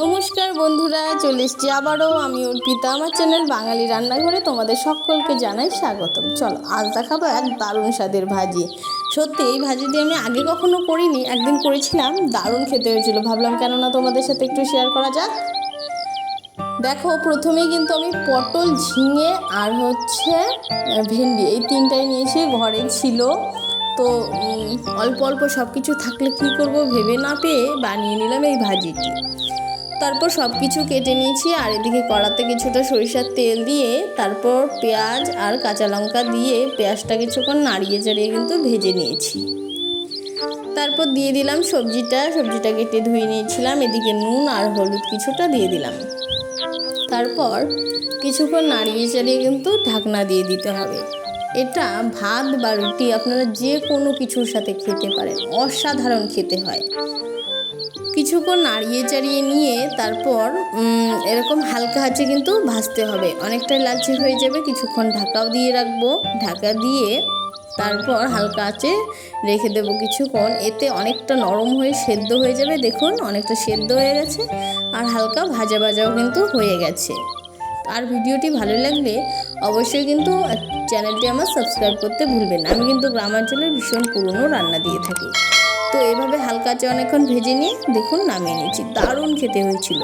নমস্কার বন্ধুরা, চলে এসছি আবারও। আমি অর্পিতা, আমার চ্যানেল বাঙালি রান্নাঘরে। তোমাদের সকলকে জানাই স্বাগতম। চলো, আজ দেখাবো এক দারুণ স্বাদের ভাজি। সত্যি, এই ভাজিটি আমি আগে কখনো করিনি, একদিন করেছিলাম। দারুণ খেতে হয়েছিল। ভাবলাম, কেননা তোমাদের সাথে একটু শেয়ার করা যাক। দেখো, প্রথমেই কিন্তু আমি পটল, ঝিঙে আর হচ্ছে ভেন্ডি, এই তিনটাই নিয়েছি। ঘরে ছিল। তো অল্প অল্প সব কিছু থাকলে কী করব ভেবে না পেয়ে বানিয়ে নিলাম এই ভাজিটি। তারপর সব কিছু কেটে নিয়েছি, আর এদিকে কড়াতে কিছুটা সরিষার তেল দিয়ে তারপর পেঁয়াজ আর কাঁচা লঙ্কা দিয়ে পেঁয়াজটা কিছুক্ষণ নাড়িয়ে চাড়িয়ে কিন্তু ভেজে নিয়েছি। তারপর দিয়ে দিলাম সবজিটা সবজিটা কেটে ধুয়ে নিয়েছিলাম, এদিকে নুন আর হলুদ কিছুটা দিয়ে দিলাম। তারপর কিছুক্ষণ নাড়িয়ে চাড়িয়ে কিন্তু ঢাকনা দিয়ে দিতে হবে। এটা ভাত বা রুটি আপনারা যে কোনো কিছুর সাথে খেতে পারেন, অসাধারণ খেতে হয়। কিছুক্ষণ নাড়িয়ে চাড়িয়ে নিয়ে তারপর এরকম হালকা হাঁচে কিন্তু ভাজতে হবে। অনেকটাই লালচে হয়ে যাবে, কিছুক্ষণ ঢাকাও দিয়ে রাখব। ঢাকা দিয়ে তারপর হালকা আঁচে রেখে দেবো কিছুক্ষণ। এতে অনেকটা নরম হয়ে সেদ্ধ হয়ে যাবে, দেখুন, অনেকটা সেদ্ধ হয়ে গেছে আর হালকা ভাজা ভাজাও কিন্তু হয়ে গেছে। আর ভিডিওটি ভালো লাগলে অবশ্যই কিন্তু চ্যানেলটি আমার সাবস্ক্রাইব করতে ভুলবেন আমি কিন্তু গ্রামাঞ্চলের ভীষণ পুরনো রান্না দিয়ে থাকি। তো এভাবে হালকা আঁচে অনেকক্ষণ ভেজে নিয়ে দেখুন নামিয়ে নিয়েছি। দারুণ খেতে হয়েছিল।